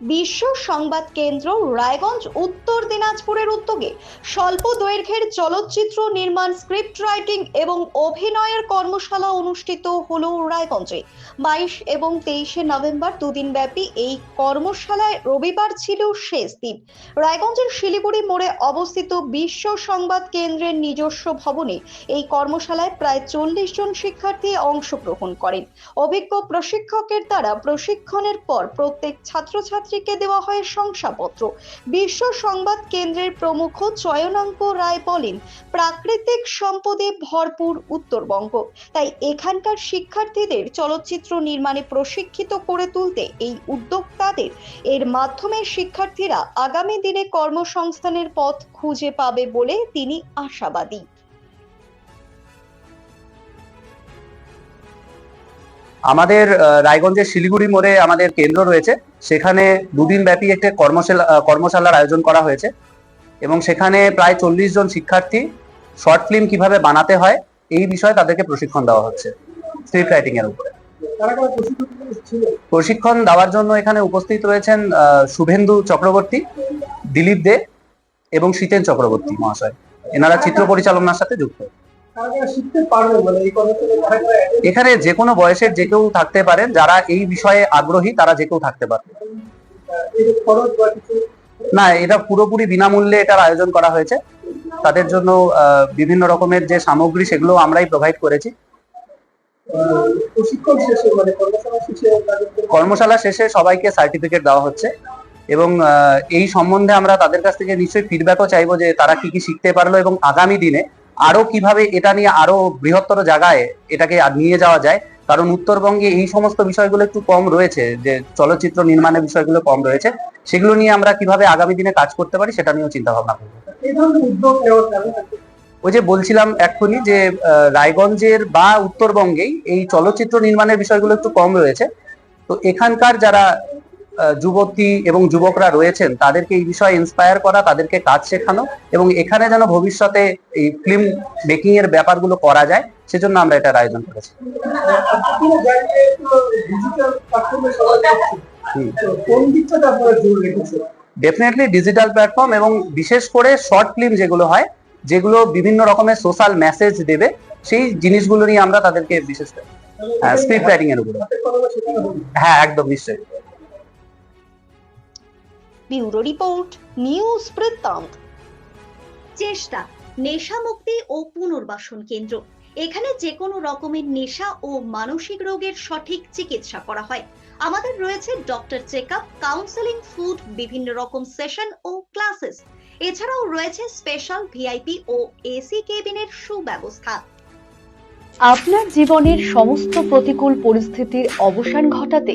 বিশ্ব সংবাদ কেন্দ্র রায়গঞ্জ, উত্তর দিনাজপুরের উদ্যোগে স্বল্প দৈর্ঘ্যের চলচ্চিত্র নির্মাণ, স্ক্রিপ্ট রাইটিং এবং অভিনয়ের কর্মশালা অনুষ্ঠিত হলো রায়গঞ্জে। বাইশ এবং তেইশে নভেম্বর দুদিন ব্যাপী এই কর্মশালায় রবিবার ছিল শেষ দিন। রায়গঞ্জের শিলিগুড়ি মোড়ে অবস্থিত বিশ্ব সংবাদ কেন্দ্রের নিজস্ব ভবনে এই কর্মশালায় প্রায় চল্লিশ জন শিক্ষার্থী অংশগ্রহণ করেন। অভিজ্ঞ প্রশিক্ষকের দ্বারা প্রশিক্ষণের পর প্রত্যেক ছাত্রছাত্রীকে দেওয়া হয় শংসাপত্র। বিশ্ব সংবাদ কেন্দ্রের প্রমুখ চয়নাঙ্ক রায় বলেন, প্রাকৃতিক সম্পদে ভরপুর উত্তরবঙ্গ। তাই এখানকার শিক্ষার্থীদের চলচ্চিত্র নির্মাণে প্রশিক্ষিত করে তুলতে এই উদ্যোগ তাদের এর মাধ্যমে শিক্ষার্থীরা আগামী দিনে কর্মসংস্থানের পথ খুঁজে পাবে বলে তিনি আশাবাদী। আমাদের রায়গঞ্জের শিলিগুড়ি মোড়ে আমাদের কেন্দ্র রয়েছে। সেখানে দুদিন ব্যাপী একটা কর্মশালা কর্মশালার আয়োজন করা হয়েছে। এবং সেখানে প্রায় চল্লিশ জন শিক্ষার্থী শর্ট ফিল্ম কীভাবে বানাতে হয় এই বিষয়ে তাদেরকে প্রশিক্ষণ দেওয়া হচ্ছে স্ক্রিপ্ট রাইটিং এর উপরে প্রশিক্ষণ দেওয়ার জন্য এখানে উপস্থিত রয়েছেন শুভেন্দু চক্রবর্তী দিলীপ দে এবং শীতেন চক্রবর্তী মহাশয়। এনারা চিত্র পরিচালনার সাথে যুক্ত। এখানে যে কোনো বয়সের যে কেউ থাকতে পারেন যারা এই বিষয়ে আগ্রহী তারা যে কেউ থাকতে পারে না এটা পুরোপুরি বিনামূল্যে এটার আয়োজন করা হয়েছে। তাদের জন্য বিভিন্ন রকমের যে সামগ্রী সেগুলো আমরাই প্রোভাইড করেছি। মানে কর্মশালা শেষে সবাইকে সার্টিফিকেট দেওয়া হচ্ছে। এবং এই সম্বন্ধে আমরা তাদের কাছ থেকে নিশ্চয়ই ফিডব্যাকও চাইব যে তারা কি কি শিখতে পারল এবং আগামী দিনে আরও কীভাবে এটা নিয়ে আরও বৃহত্তর জায়গায় এটাকে নিয়ে যাওয়া যায় কারণ উত্তরবঙ্গে এই সমস্ত বিষয়গুলো একটু কম রয়েছে যে চলচ্চিত্র নির্মাণের বিষয়গুলো কম রয়েছে সেগুলো নিয়ে আমরা কীভাবে আগামী দিনে কাজ করতে পারি সেটা নিয়েও চিন্তা ভাবনা করব। ওই যে বলছিলাম এক্ষুনি যে রায়গঞ্জের বা উত্তরবঙ্গেই এই চলচ্চিত্র নির্মাণের বিষয়গুলো একটু কম রয়েছে তো এখানকার যারা যুবতী এবং যুবকরা রয়েছেন, তাদেরকে এই বিষয়ে ইন্সপায়ার করা, তাদেরকে কাজ শেখানো এবং এখানে যেন ভবিষ্যতে এই ফিল্ম মেকিং এর ব্যাপারগুলো করা যায়, সেজন্য আমরা এটার আয়োজন করেছি। ডেফিনেটলি ডিজিটাল প্ল্যাটফর্ম এবং বিশেষ করে শর্ট ফিল্ম যেগুলো হয়, যেগুলো বিভিন্ন রকমের সোশ্যাল মেসেজ দেবে, সেই জিনিসগুলো নিয়ে আমরা তাদেরকে বিশেষ করে স্ক্রিপ্ট রাইটিং এর উপরে। হ্যাঁ একদম নিশ্চয়ই। ব্যুরো রিপোর্ট নিউজ বৃত্তান্ত। চেষ্টা নেশা মুক্তি ও পুনর্বাসন কেন্দ্র। এখানে যে কোনো রকমের নেশা ও মানসিক রোগের সঠিক চিকিৎসা করা হয়। আমাদের রয়েছে doctor check up counselling food বিভিন্ন রকম সেশন ও ক্লাসেস। এছাড়াও রয়েছে স্পেশাল ভিআইপি ও এসি কেবিনের সুব্যবস্থা। আপনার জীবনের সমস্ত প্রতিকূল পরিস্থিতির অবসান ঘটাতে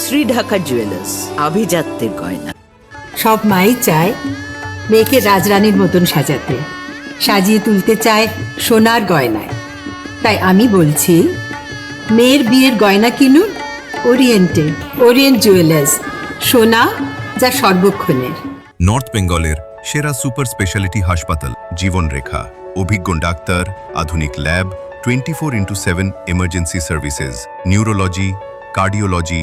শ্রী ঢাকা জুয়েলার্স আভিজাত্যের গয়না। সব মাই চায় মেয়েকে রাজরানীর মতন সাজাতে। সাজিয়ে তুলতে চায় সোনার গয়নায়। তাই আমি বলছি মেয়ের বিয়ের গয়না কিনুন ওরিয়েন্টে ওরিয়েন্ট জুয়েলার্স সোনা যা সর্বক্ষণের। নর্থ বেঙ্গলের সেরা সুপার স্পেশালিটি হাসপাতাল জীবনরেখা অভিজ্ঞ ডাক্তার আধুনিক lab twenty four into seven emergency services neurology cardiology